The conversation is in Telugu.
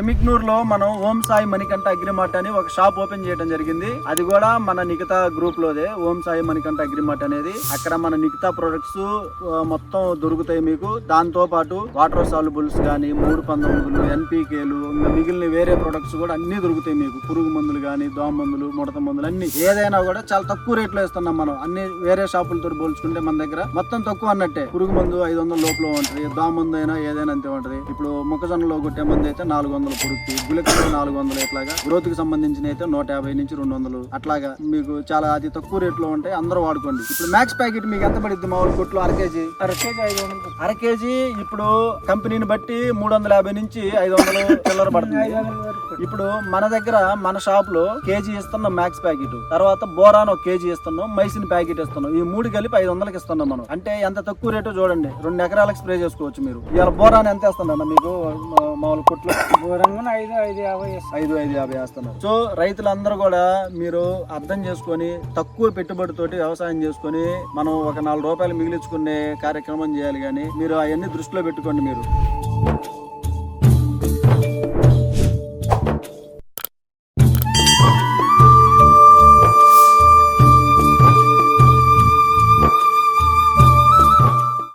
ఎమిక్నూర్లో మనం ఓం సాయి మణికంఠ అగ్రిమార్ట్ అని ఒక షాప్ ఓపెన్ చేయడం జరిగింది. అది కూడా మన నిఖిత గ్రూప్ లోదే ఓం సాయి మణికంఠ అగ్రిమార్ట్ అనేది. అక్కడ మన నిఖిత ప్రొడక్ట్స్ మొత్తం దొరుకుతాయి మీకు. దాంతో పాటు వాటర్ సాల్యుబుల్స్ కానీ మూడు పంతొమ్మిదిలు ఎన్పీకేలు ఇంకా మిగిలిన వేరే ప్రొడక్ట్స్ కూడా అన్ని దొరుకుతాయి మీకు. పురుగు మందులు కానీ దోమ మందులు ముడత మందులు అన్ని. ఏదైనా కూడా చాలా తక్కువ రేట్లో ఇస్తున్నాం మనం. అన్ని వేరే షాపులతో పోల్చుకుంటే మన దగ్గర మొత్తం తక్కువ అన్నట్టే. పురుగు మందు ఐదు వందల లోపల ఉంటుంది దోమ మందు అయినా ఏదైనా అంతే ఉంటది. ఇప్పుడు మొక్కజొన్నలో కొట్టే మందు అయితే నాలుగు వందలు. పురుగుకి గుళికలో నాలుగు వందలు ఇట్లాగా. గ్రోత్కి సంబంధించిన అయితే నూట యాభై నుంచి రెండు వందలు. అట్లాగా మీకు చాలా అతి తక్కువ రేట్లో ఉంటాయి అందరూ వాడుకోండి. ఇప్పుడు మ్యాక్స్ ప్యాకెట్ మీకు ఎంత పడుద్ది మామూలు కొట్లు? అర కేజీ? అర కేజీ ఐదు వందలు అర కేజీ ఇప్పుడు కంపెనీని బట్టి మూడు వందల యాభై నుంచి ఐదు వందలు చిల్లర పడుతుంది. వందల ఇప్పుడు మన దగ్గర మన షాప్లో కేజీ ఇస్తున్నాం మ్యాక్స్ ప్యాకెట్. తర్వాత బోరాన్ ఒక కేజీ ఇస్తున్నాం మైసిన్ ప్యాకెట్ ఇస్తున్నాం. ఈ మూడు కలిపి ఐదు వందలకి ఇస్తున్నాం మనం. అంటే ఎంత తక్కువ రేటు చూడండి. రెండు ఎకరాలకు స్ప్రే చేసుకోవచ్చు మీరు. ఇవాళ బోరాన్ ఎంత ఇస్తున్నా మీకు మామూలు కొట్లు? ఐదు ఐదు యాభై ఐదు ఐదు యాభై వేస్తున్నారు. సో రైతులందరూ కూడా మీరు అర్థం చేసుకొని తక్కువ పెట్టుబడితోటి వ్యవసాయం చేసుకొని మనం ఒక నాలుగు రూపాయలు మిగిలించుకునే కార్యక్రమం చేయాలి కానీ మీరు అవన్నీ దృష్టిలో పెట్టుకోండి మీరు.